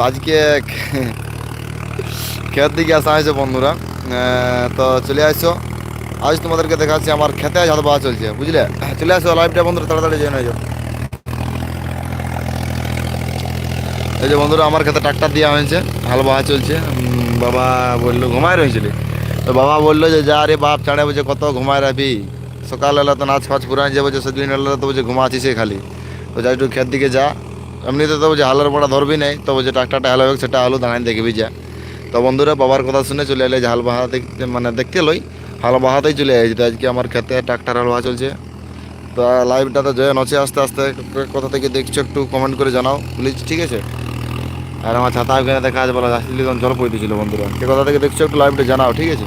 তো আজকে ক্ষেত দিকে আসা হয়েছে বন্ধুরা। তো চলে আসছো আজ তোমাদেরকে দেখাচ্ছি আমার খেতে ঝাল বাওয়া চলছে, বুঝলে? চলে আসো লাইভটা বন্ধুরা তাড়াতাড়ি জয়েন এই যে বন্ধুরা, আমার খেতে ট্রাক্টর দেওয়া হয়েছে হাল বাওয়া চলছে বাবা বলল, ঘুমায় রয়েছিল? তো বাবা বলল যে, যা রে বাপ ছাড়ে বলছে কত ঘুমায় রাখবি? সকাল এলা তো নাচ ফাচ পুরান যে বলছে সেদিন তো বলছে ঘুমাচ্ছিস খালি। তো যাই একটু ক্ষেত দিকে যা। এমনিতে তো যে হালের পড়া ধরবি নাই, তো যে ট্রাক্টরটা হাল হবে সেটা আলু দাঁড়ায় দেখবি যা। তো বন্ধুরা, বাবার কথা শুনে চলে এলে যে হাল বাহা দেখতে মানে দেখতে লই, হাল বাহাতেই চলে এসেছি তো আজকে আমার খেতে ট্রাক্টর হাল বাহা চলছে। তো লাইভটা তো জয়েন আছে আস্তে আস্তে কোথা থেকে দেখছ একটু কমেন্ট করে জানাও প্লিজ ঠিক আছে? আর আমার ছাতা ওখানে দেখা আছে বলা আসলে জল পড়তেছিল বন্ধুরা। কে কোথা থেকে দেখছ একটু লাইভটা জানাও, ঠিক আছে?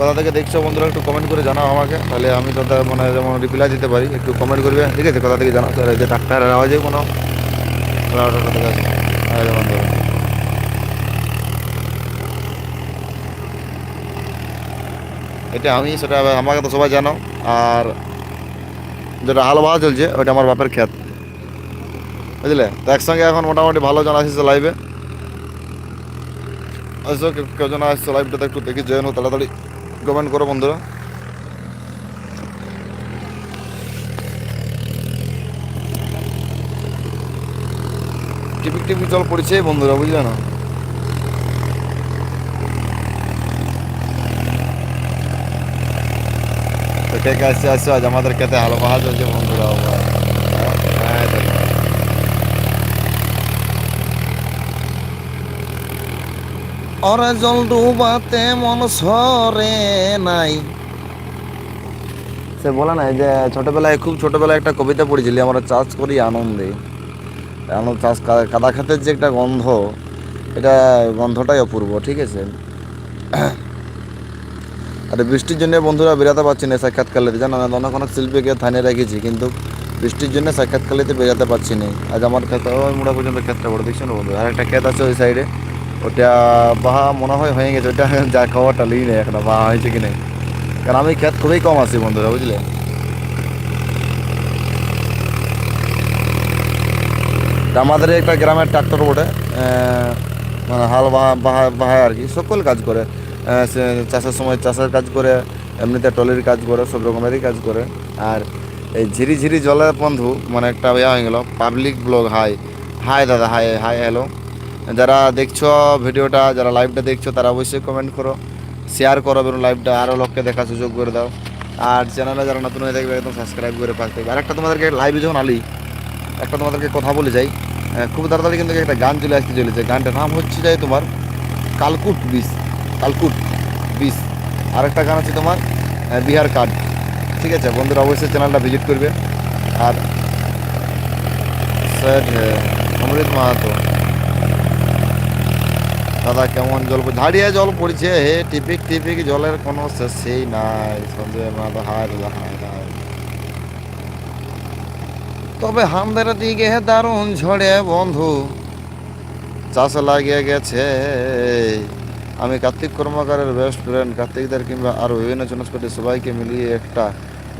কোথা থেকে দেখছ বন্ধুরা, একটু কমেন্ট করে জানাও আমাকে। তাহলে আমি তো মানে যেমন রিপ্লাই দিতে পারি, একটু কমেন্ট করবে। ঠিক আছে, কোথা থেকে জানাও। যে ডাক্তারের আওয়াজে কোনো বন্ধুরা। এটা আমি, সেটা আমাকে তো সবাই জানো। আর যেটা হাল বাহা চলছে, ওইটা আমার বাপের ক্ষেত বুঝলে? তো একসঙ্গে এখন মোটামুটি ভালো জন আসছে লাইভে আসছো কে- কেজন আসছো লাইভটাতে একটু দেখি, জয়েন হো তাড়াতাড়ি। কমেন্ট করো বন্ধুরা। টিপিক টিপিক জল পড়েছে বন্ধুরা, বুঝলে না? তো কে কে আসছে আজ আমাদের কেতে হালো বাহাজ হয়েছে বন্ধুরা হ্যাঁ দেখো। ওরে জল ডুবাতে মন সরে নাই। সে বলে না যে ছোটবেলায়, খুব ছোটবেলায় একটা কবিতা পড়েছিলি, আমরা চাষ করি আনন্দে। আনন্দ চাষ কাদা খাতের যে একটা গন্ধ, এটা গন্ধটাই অপূর্ব, ঠিক আছে? আর বৃষ্টির জন্য বন্ধুরা বেরাতে পারছি না সাক্ষাৎকালে, জানো না, অনেক অনেক শিল্পীকে থানে রেখেছি, কিন্তু বৃষ্টির জন্য সাক্ষাৎকালেতে বেরাতে পারছি না। আজ আমার ক্ষেত, ওই মোড়া পর্যন্ত ক্ষেতটা বড়, দেখছ না বন্ধু আর একটা ক্ষেত আছে ওই সাইডে ওটা বাহা মনে হয় হয়ে গেছে, ওটা যা খাওয়াটা লিই নেই এখন, বাহা হয়েছে কি নেই। কারণ আমি ক্ষেত খুবই কম আছি বন্ধুরা, বুঝলে? আমাদের একটা গ্রামের ট্রাক্টর বটে মানে হাল বাহা বাহা আর কি, সকল কাজ করে। চাষের সময় চাষের কাজ করে, এমনিতে টলির কাজ করে, সব রকমেরই কাজ করে। আর এই ঝিরি ঝিরি জলের বন্ধু মানে একটা ইয়া হয়ে গেল পাবলিক ব্লগ হাই হাই দাদা হাই হাই হ্যালো যারা দেখছ ভিডিওটা, যারা লাইভটা দেখছ, তারা অবশ্যই কমেন্ট করো শেয়ার করো এবং লাইভটা আরও লোককে দেখার সুযোগ করে দাও। আর চ্যানেলে যারা নতুন হয়ে দেখবে একদম সাবস্ক্রাইব করে পাশ থাকবে। আর একটা তোমাদেরকে লাইভে যখন আলি, একটা তোমাদেরকে কথা বলে যাই খুব তাড়াতাড়ি কিন্তু একটা গান চলে আসতে চলেছে। গানটার নাম হচ্ছে যাই তোমার, কালকুট বিষ কালকুট বিষ। আর একটা গান আছে তোমার বিহার কার্ড। ঠিক আছে, বন্ধুরা অবশ্যই চ্যানেলটা ভিজিট করবে। আর, স্যার অমৃত মাহাতো। দাদা কেমন জল ঝাড়িয়ে জল পড়ছে। হে, টিপিক টিপিক জলের কোনো শেষই নাই। সঞ্জয় মাহাতো হায় দাদা, হায় হায় তবে হামদের দিকে দারুণ ঝড়ে বন্ধু। চাষ লাগিয়ে গেছে। আমি কার্তিক কর্মকারের বেস্ট ফ্রেন্ড কার্তিকদের কিংবা আরও বিভিন্ন জনস্পতি সবাইকে মিলিয়ে একটা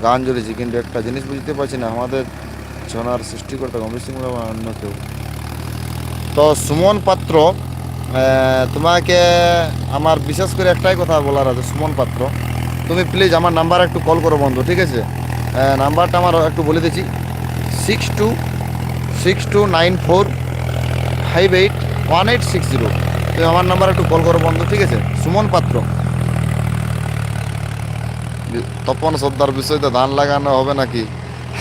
গান জ্বলেছি কিন্তু একটা জিনিস বুঝতে পারছি না, আমাদের ছনার সৃষ্টিকর্তা গম্ভীর সিং অন্য কেউ। তো সুমন পাত্র তোমাকে আমার বিশেষ করে একটাই কথা বলার আছে সুমন পাত্র। তুমি প্লিজ আমার নাম্বার একটু কল করো বন্ধু ঠিক আছে? নাম্বারটা আমার একটু বলে দিচ্ছি। Six two six two nine four five eight one eight six zero তুমি আমার নাম্বার একটু কল করো বন্ধু ঠিক আছে? সুমন পাত্র। তপন সর্দার বিষয়তে ধান লাগানো হবে নাকি?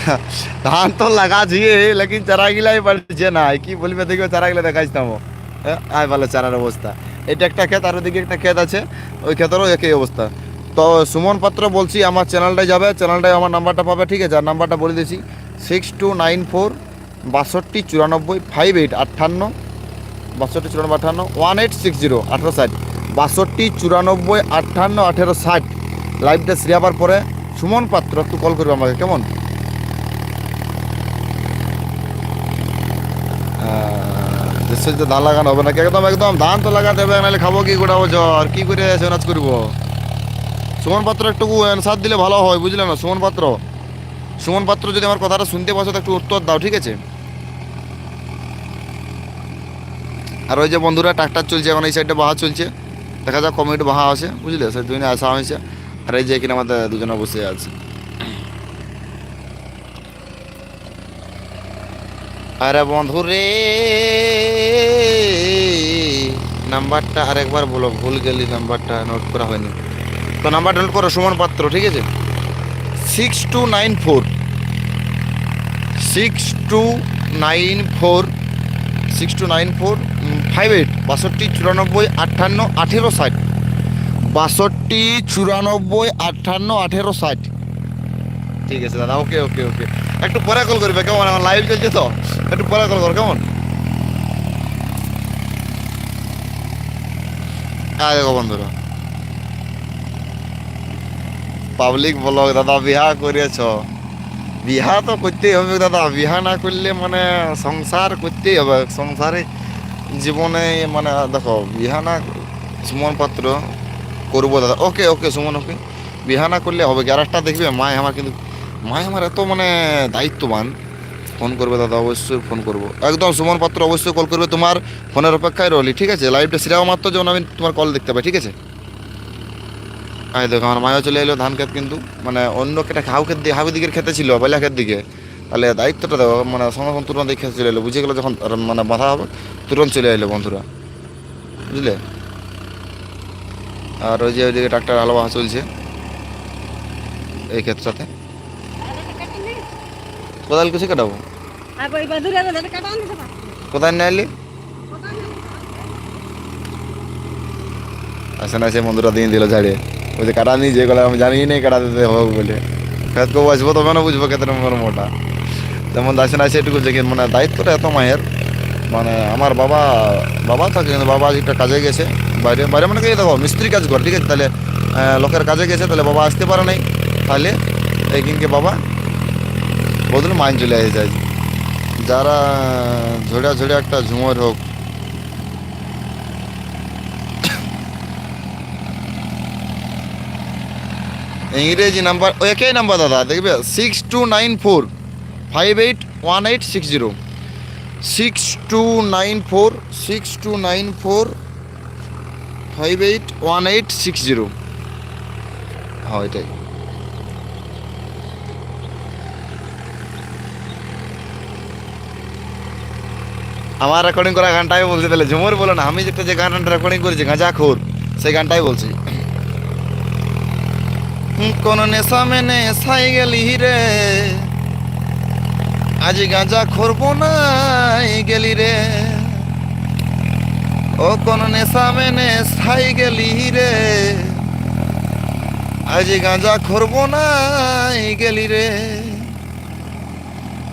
ধান তো লাগাছি লেকিন চারা গিলাই পারছে না কি বলবে দেখবে চারা গিলা দেখাইতাম আয় ভালো চারার অবস্থা। এটা একটা ক্ষেত, আর ওদিকে একটা ক্ষেত আছে, ওই ক্ষেতেরও একই অবস্থা। তো সুমন পাত্র বলছি, আমার চ্যানেলটায় যাবে, চ্যানেলটায় আমার নাম্বারটা পাবে, ঠিক আছে? আর নাম্বারটা বলে দিয়েছি সিক্স টু নাইন ফোর বাষট্টি চুরানব্বই ফাইভ এইট আটান্ন বাষট্টি চুরানব্বই আটান্ন ওয়ান এইট সিক্স জিরো আঠেরো ষাট বাষট্টি চুরানব্বই আটান্ন আঠেরো ষাট লাইভটা সিরিয়াবার পরে সুমন পাত্র, একটু কল করবে আমাকে, কেমন? নিশ্চয়ই তো ধান লাগানো হবে নাকি? একদম একদম, ধান তো লাগাতে হবে, নাহলে খাব কি গোটা বছর? কি করে নাচ করব? সুমন পাত্র একটু অ্যান্সার দিলে ভালো হয়, বুঝলে না? সুমন পাত্র সুমন পাত্র যদি আমার কথাটা শুনতে পাচ্ছ তো একটু উত্তর দাও, ঠিক আছে? আর ওই যে বন্ধুরা, ট্রাক্টর চলছে, এখন এই সাইডে বাহা চলছে। দেখা যাক কমিটি বাহা আছে বুঝলে? সেই দুজনে আসা হয়েছে। আর এই যে এখানে আমাদের দুজনে বসে আছে। আরে বন্ধু রে। নাম্বারটা আরেকবার বলো, ভুল গেলি নাম্বারটা নোট করা হয়নি। তো নাম্বারটা নোট করো, সুমন পাত্র, ঠিক আছে? Six two nine four six two nine four six two nine four five eight বাষট্টি চুরানব্বই আটান্ন আঠেরো ষাট, বাষট্টি চুরানব্বই আটান্ন আঠেরো ষাট। ঠিক আছে দাদা ওকে ওকে ওকে একটু পরে কল করবে, কেমন? আমার লাইভ চলছে তো? একটু পরে কল কর কেমন? হ্যাঁ দেখো বন্ধুরা। পাবলিক ব্লগ দাদা, বিহা করেছ বিহা তো করতেই হবে দাদা। বিহা না করলে মানে সংসার করতেই হবে। সংসারে জীবনে মানে দেখো, বিহা না সুমন পাত্র করব দাদা। ওকে ওকে, সুমন, ওকে। বিহা না করলে হবে একটা দেখবে, মায় আমার কিন্তু, মায় আমার এত মানে দায়িত্ববান। ফোন করবে দাদা, অবশ্যই ফোন করব। একদম সুমন পাত্র অবশ্যই কল করবে তোমার ফোনের অপেক্ষায় রলি, ঠিক আছে? লাইভটা সিরাও মাত্র যেমন আমি তোমার কল দেখতে পাই, ঠিক আছে? আয় দেখো, আমার মায়ও চলে এলো ধান ক্ষেত কিন্তু মানে অন্য কেটা ক্ষেত দিয়ে, হাউ দিকের খেতে ছিল বেলা ক্ষেত দিকে। তাহলে দায়িত্বটা দেখো মানে সঙ্গে সঙ্গে তুরন্ত দেখে চলে এলো, বুঝে গেলো যখন মানে বাধা হবে তুরন্ত চলে এলো বন্ধুরা। বুঝলে? আর ওই যে ওইদিকে ট্রাক্টর আলো বাহা চলছে, এই ক্ষেত্রটাতে। কোদাল কিছু কাটাবো? কোথায় নিয়ে এলি আসে না সে বন্ধুরা দিয়ে দিল ওই যে কাটা নিয়ে যেগুলো আমি জানি নাই কাটা দিতে হবে বলে। খেত কেউ আসব তবে না বুঝব নম্বর মোটা। যেমন আসে না সেটুকু যে মানে দায়িত্বটা এত মায়ের। মানে আমার বাবা বাবা থাকে কিন্তু বাবা একটা কাজে গেছে। বাইরে বাইরে মানে কি দেখো মিস্ত্রি কাজ করে ঠিক আছে? তাহলে লোকের কাজে গেছে তাহলে বাবা আসতে পারে নাই। তাহলে এই কিনকে বাবা বদলে মাইন চলে আসে যায় যারা ঝোড়া ঝোড়া একটা ঝুমর হোক। ইংরেজি নাম্বার, ও একই নাম্বার দাদা, দেখবে six two nine four five eight one eight six zero six two nine four six two nine four five eight one eight six zero হ্যাঁ এটাই। আমার রেকর্ডিং করা গানটাই বলছি, তাহলে ঝুমর বলো না, আমি যেটা যে গানটা রেকর্ডিং করেছি, গাঁজা খোর, সেই গানটাই বলছি। কোন নেশা মেনে সাই গেলি রে, আজ গাঁজা খরব নাই গেলি রে। ও কোন নেশা মেনে সাই গেলি রে, আজ গাঁজা খরব নাই গেলি রে।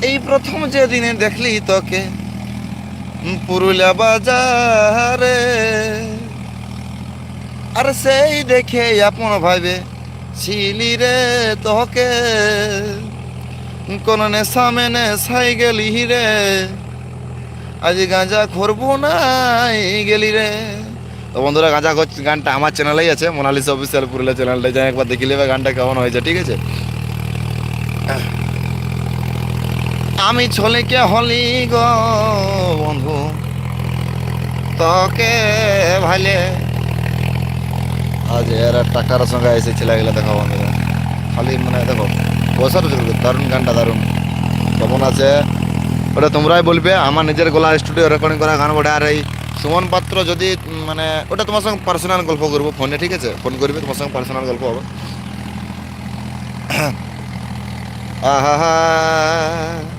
এই প্রথম যেদিনে দেখলি তোকে পুরুলিয়া বাজারে। আর সেই দেখে আপন ভাইবে, ছিলি রে তোকে। কোন নেশা মেনে সাই গেলি রে। আজ গাঁজা খরবো নাই গেলি রে। তো বন্ধুরা, গাঁজা গানটা আমার চ্যানেলেই আছে, মোনালিসা অফিসিয়াল পুরুলিয়া চ্যানেলটা। যাই একবার দেখি গানটা কেমন হয়েছে, ঠিক আছে? আমি ছলিকে হলি গো বন্ধু। তোকে ভালে। আজ এরা টাকার সঙ্গে এসেছিল এগুলো দেখো বন্ধুরা। খালি মানে দেখো বসার দারুণ গানটা, দারুণ। কেমন আছে? ওটা তোমরাই বলবে, আমার নিজের গলা স্টুডিও রেকর্ডিং করা গান ওটা আর এই সুমন পাত্র যদি মানে ওটা তোমার সঙ্গে পার্সোনাল গল্প করব ফোনে ঠিক আছে? ফোন করবে, তোমার সঙ্গে পার্সোনাল গল্প হবে। আহা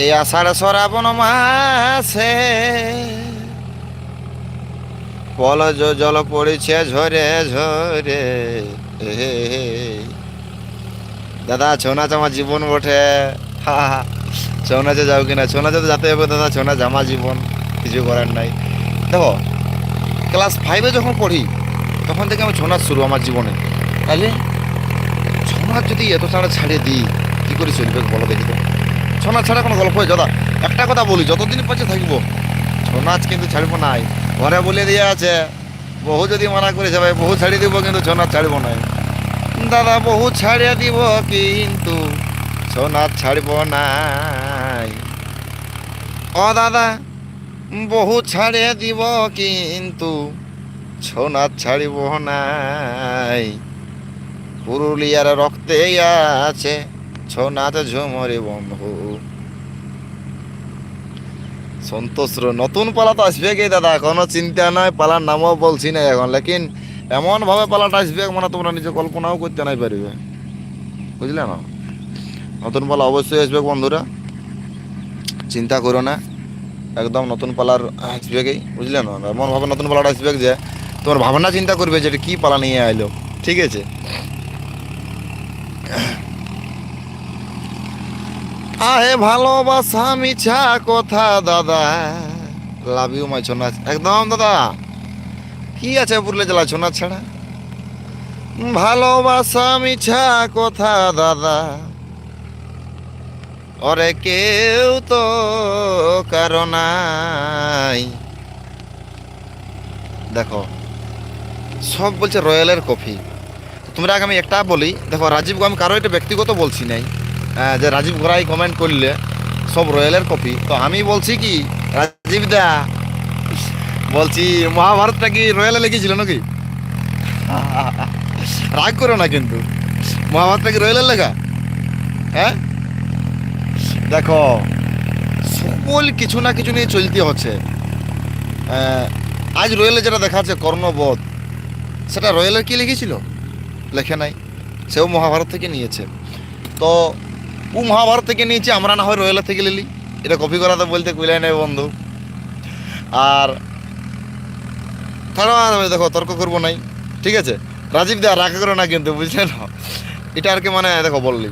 এই আষাঢ় শ্রাবণ মাসে পলজ জল পড়েছে ঝরে ঝরে। দাদা ছৌ নাচ আমার জীবন বটে। ছৌ নাচে যাও কিনা ছৌ নাচে তো যেতে হবে দাদা ছৌ নাচ আমার জীবন, কিছু করার নাই। দেখো ক্লাস ফাইভে যখন পড়ি, তখন থেকে আমি ছৌ নাচ শুরু আমার জীবনে। তাহলে ছৌ নাচ যদি এত ছাড়া ছাড়িয়ে দিই, কী করে চলবে বলো দেখি ছৌ নাচ ছাড়া কোনো গল্প হয়? দাদা, একটা কথা বলি, যতদিন পাচ্ছে থাকব ছৌ নাচ কিন্তু ছাড়বো নাই। ঘরে বলে দিয়ে আছে বহু যদি মানা করেছে ভাই বহু ছাড়িয়ে দিব কিন্তু ছৌ নাচ ছাড়বো নাই। দাদা বহু ছাড়িয়ে দিব কিন্তু ছৌ নাচ ছাড়ব নাই। ও দাদা বহু ছাড়ে দিব কিন্তু ছোনা ছাড়িব নাই। পুরুলিয়ার রক্তে আছে ছোনাথ ঝুমরে বন্ধু। সন্তোষ নতুন পালা তো আসবে কি দাদা? কোনো চিন্তা নাই, পালার নামও বলছি না এখন। লেকিন এমনভাবে পালাটা আসবে মানে তোমরা নিজে কল্পনাও করতে নাই পারবে। বুঝলে না? নতুন পালা অবশ্যই আসবে বন্ধুরা। চিন্তা করো না, একদম নতুন পালার আসবে কি? বুঝলে না? এমনভাবে নতুন পালাটা আসবে যে, তোমার ভাবনা চিন্তা করবে যে কি পালা নিয়ে আইলো। ঠিক আছে? আহে ভালোবাসা মিছা কথা, দাদা। লাভ ইউ মাই ছোনা একদম, দাদা। কি আছে পুরুলিয়া জেলা ছোনা ছাড়া? ভালোবাসা মিছা কথা, দাদা। ওরে কেউ তো কারণাই দেখো, সব বলছে রয়্যালের কফি। তোমরা আগে আমি একটা বলি, দেখো, রাজীব আমি কারও এটা ব্যক্তিগত বলছি নাই। যে রাজীব ঘোড়াই কমেন্ট করলে সব রয়্যালের কপি তো আমি বলছি কি, রাজীব দা, বলছি, মহাভারতটা কি রয়্যালে লেগেছিল নাকি? রাগ করো না কিন্তু। মহাভারতটা কি রয়্যালের লেখা? হ্যাঁ? দেখো, সকল কিছু না কিছু নিয়ে চলতে হচ্ছে। আজ রয়্যালে যেটা দেখাচ্ছে কর্ণবোধ, সেটা রয়্যালের কি লিখেছিল? লেখে নাই। সেও মহাভারত থেকে নিয়েছে। তো ও মহাভারত থেকে নিয়েছে, আমরা না হয় রয়্যালের থেকে নিলি। এটা কপি করা তো বলতে কুলাই নেই বন্ধু। আর তারা দেখো, তর্ক করব নাই। ঠিক আছে? রাজীব দা রাগ করো না কিন্তু বুঝলেন এটা আর কি মানে দেখো, বললি।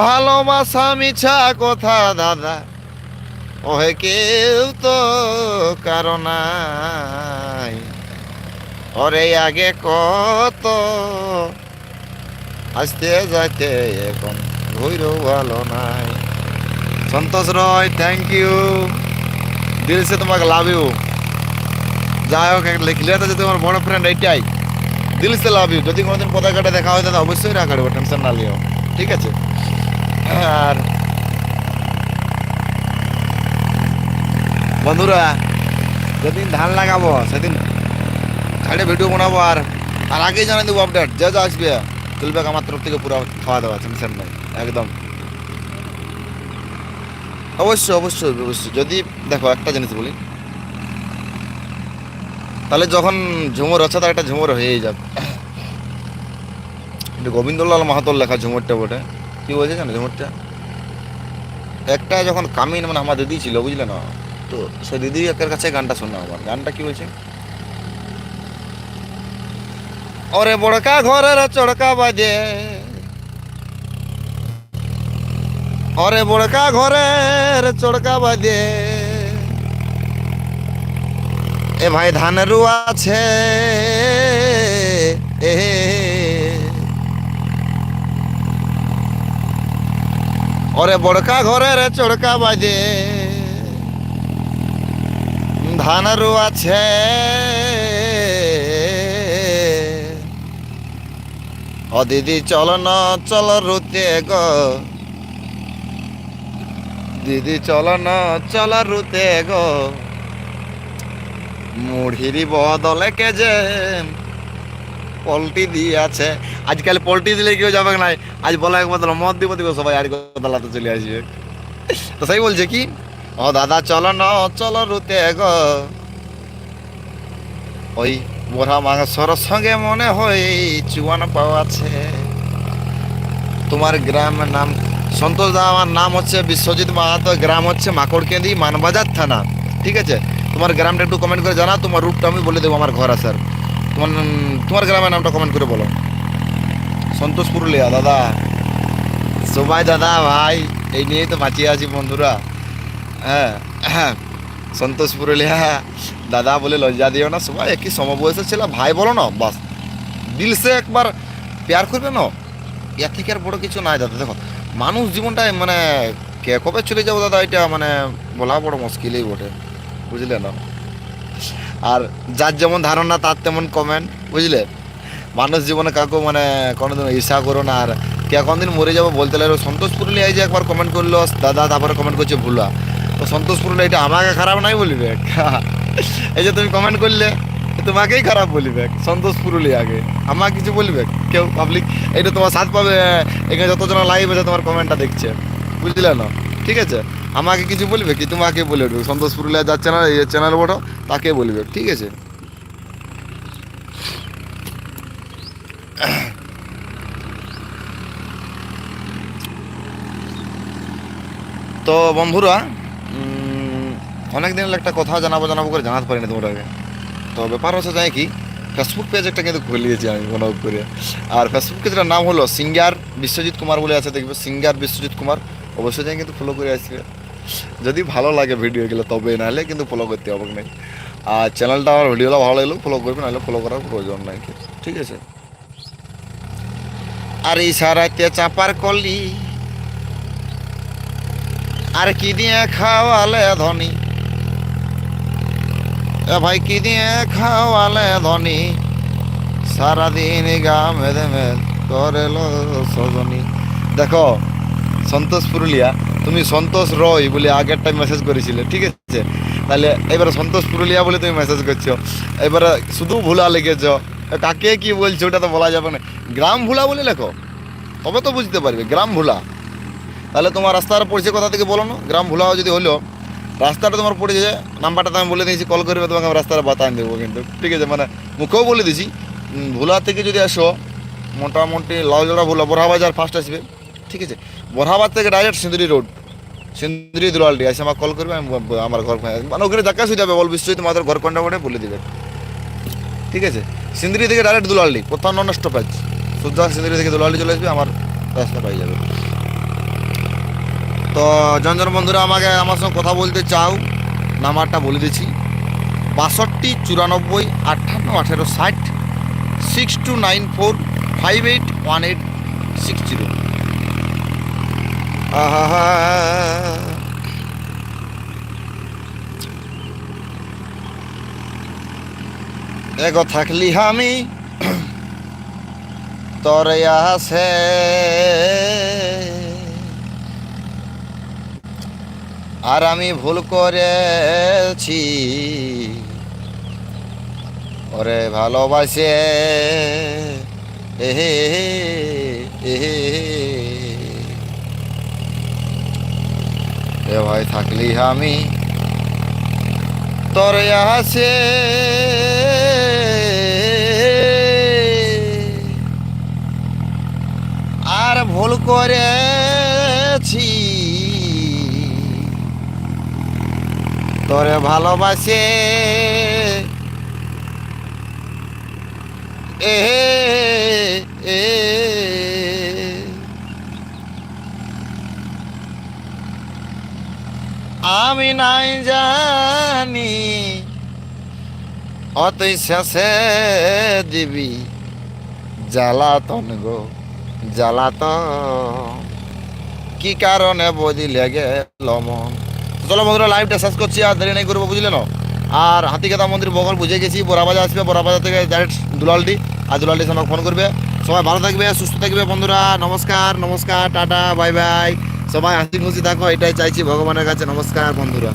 ভালোবাসা মিছা কথা, দাদা। ওহে কেউ তো কারণ ওরে আগে কত, আসতে যাইতে এখন ঘুরো ভালো নাই। সন্তোষ রয় থ্যাংক ইউ দিল সে তোমাকে লাভ ইউ যাই হোক লিখলে তো যে তোমার বড় ফ্রেন্ড এইটাই দিল সে লাভ ইউ যদি কোনোদিন পদা কাটে দেখা হয় তাহলে অবশ্যই রাখা দেবো টেনশন না লিও ঠিক আছে? আর বন্ধুরা, যেদিন ধান লাগাবো, সেদিন ছাড়ে ভিডিও বানাবো আর আর আগেই জানিয়ে দেবো আপডেট যা যা আসবে চলবে আমার তরফ থেকে পুরো খাওয়া দাওয়া টেনশন নাই। একদম। অবশ্যই অবশ্যই অবশ্যই। যদি, দেখো, একটা জিনিস বলি। তাহলে যখন ঝুমুর আছে, তার একটা ঝুমুর হয়েই যাবে। গোবিন্দলাল মাহাতোর লেখা ঝুমুরটা বটে। কি বলছে জানো ঝুমুরটা? একটা যখন কামিন মানে আমার দিদি ছিল, বুঝলে না? তো সে দিদি একের কাছে গানটা শোনা আমার। গানটা কি বলছে? ওরে বড়কা ঘরের চড়কা বাজে। ওরে বড়কা, ঘরের চড়কা বাজে এ ভাই ধান আছে। এ ওরে বড়কা, ঘরের চড়কা বাজে ধান আছে। ও দিদি চল না, চল রুতে গো। দিদি চল না, চল রুতে গো। মুড়ির বদলে কে যে পল্টি দিয়েছে। আজকাল পল্টি দিলে কেউ যাবে না। আজ বলা এক বদল মদ দিব দিব, সবাই আর দালাতে চলে আসবে। তো সেই বলছে কি, ও দাদা চলো না, চলো রুতে গো। ওই মোরা মাংসর সঙ্গে মনে হয় চুয়ান পাওয়াছে তোমার গ্রামের নাম সন্তোষ দা, আমার নাম হচ্ছে বিশ্বজিৎ মাহাতো, গ্রাম হচ্ছে মাকড়কেন্দি, মানবাজার থানা। ঠিক আছে? তোমার গ্রামটা একটু কমেন্ট করে জানা তোমার রুটটা আমি বলে দেবো আমার ঘর আসার। তোমার তোমার গ্রামের নামটা কমেন্ট করে বলো। সন্তোষ পুরুলিয়া, দাদা। সবাই, দাদা, ভাই, এই নিয়েই তো বাঁচিয়ে আছি বন্ধুরা। হ্যাঁ হ্যাঁ সন্তোষ পুরুলিয়া, দাদা বলে লজ্জা দিও না, সবাই একই সমবয়সের ছিল, ভাই বলো না, বাস। দিল সে একবার প্যার করবে না? এর থেকে আর বড় কিছু নাই, দাদা, দেখো। মানুষ জীবনটা মানে কে কবে চলে যাব দাদা? এটা মানে বলা বড় মুশকিলই বটে। বুঝলে না? আর যার যেমন ধারণা, তার তেমন কমেন্ট বুঝলে? মানুষ জীবনে কাউকে মানে কোনোদিন ঈর্ষা করো না। আর কে কোনদিন মরে যাব বলতে লাগল সন্তোষ পুরুলিয়ায় যে একবার কমেন্ট করল। দাদা তারপরে কমেন্ট করছে ভুলা তো সন্তোষ পুরুলিয়া এটা আমাকে খারাপ নাই বলবে? এই যে তুমি কমেন্ট করলে। তোমাকেই খারাপ বলিবে সন্তোষ পুরুলিয়াকে আমাকে কিছু বলবে? কেউ পাবলিক এটা তোমার সাথ পাবে, এখানে যতজন লাইভ আছে, তোমার কমেন্টটা দেখছে। বুঝলে না? ঠিক আছে? আমাকে কিছু বলবে কি? তোমাকে বলে দেবে। সন্তোষ পুরুলিয়া যার চ্যানেল এই চ্যানেল বড় তাকে বলবে ঠিক আছে? তো বন্ধুরা অনেক দিন একটা কথা জানাব জানাব করে জানাতে পারিনি তোমাকে তো ব্যাপার হচ্ছে যায় কি? ফেসবুক পেজ একটা কিন্তু খুলিয়েছি আমি, মনে করে। আর ফেসবুক পেজটার নাম হলো সিঙ্গার বিশ্বজিৎ কুমার বলে আছে, দেখবে সিঙ্গার বিশ্বজিৎ কুমার অবশ্যই যাই কিন্তু ফলো করে আসবে। যদি ভালো লাগে ভিডিওগুলো তবে নাহলে কিন্তু ফলো করতে হবে না আর চ্যানেলটা আমার ভিডিওটা ভালো লাগলেও ফলো করবে, নাহলে ফলো করার প্রয়োজন নাই ঠিক আছে? আর এই ইশারাতে চাপার কলি, আর কি দিয়ে খাওয়ালে ধনী? ভাই, কি দিয়ে খাওয়ালে ধনী? সারাদিন গা মেদে মেদ করেল সজনী। দেখো, সন্তোষ পুরুলিয়া, তুমি সন্তোষ রয় বলে আগেরটা মেসেজ করেছিলে, ঠিক আছে? তাহলে এবারে সন্তোষ পুরুলিয়া বলে তুমি মেসেজ করছ। এবারে শুধু ভুলা লিখেছ কাকে কি বলছো ওটা তো বলা যাবে না। গ্রাম ভুলা বলে লেখো, তবে তো বুঝতে পারবে, গ্রাম ভুলা। তাহলে তোমার রাস্তার পড়ছে কথা থেকে বলো না। গ্রাম ভুলাও যদি হলো রাস্তাটা তোমার পড়ে যায় নাম্বারটা তো আমি বলে দিয়েছি কল করবে, তোমাকে আমি রাস্তাটা বাতান দেবো কিন্তু। ঠিক আছে মানে মুখেও বলে দিয়েছি। ভোলা থেকে যদি আসো, মোটামুটি লাউজোড়া ভোলা বড়হাবাজার ফার্স্ট আসবে। ঠিক আছে? বড়হাবাদ থেকে ডাইরেক্ট সিন্দুরি রোড সিন্দুরি দুলালটি আসে আমার কল করবে, আমি আমার ঘর মানে ওখানে দেখা শুয়ে যাবে, বল বিশ্বজিৎ তোমাদের ঘর কোনটা করে বলে দেবে। ঠিক আছে? সিন্দুরি থেকে ডাইরেক্ট দুলালটি কোথাও নন স্টপেজ সোজা সিন্দুরি থেকে দুলালটি চলে আসবে, আমার রাস্তা পাই যাবে। তো জনজন বন্ধুরা, আমাকে আমার সঙ্গে কথা বলতে চাও, নাম্বারটা বলে দিচ্ছি। বাষট্টি চুরানব্বই আটান্ন আঠেরো ষাট six two nine four five eight one eight six zero এগো থাকলি আমি, তরে আসে। আর আমি ভুল করেছি। ওরে ভালোবাসে। এহে এহে এ ভাই থাকলি আমি, তোর আসে আর ভুল করেছি। তোরে ভালোবাসে। এ আমি নাই জানি, অতই শেষে দিবি জ্বালাতন গো, জ্বালাতন। কি কারণে বদিলে গেল মন? তো চলো বন্ধুরা লাইভটা শেষ করছি, আর দেরি নেই করব বুঝলেন আর হাতিকাতা মন্দির বগল বুঝে গেছি বড়াবাজার আসবে বড়াবাজার থেকে ডাইরেক্ট দুলালডি, আর দুলালডি আমাকে ফোন করবে। সবাই ভালো থাকবে, সুস্থ থাকবে, বন্ধুরা, নমস্কার নমস্কার, টাটা বাই বাই সবাই হাসি খুশি থাকো, এটাই চাইছি ভগবানের কাছে, নমস্কার, বন্ধুরা।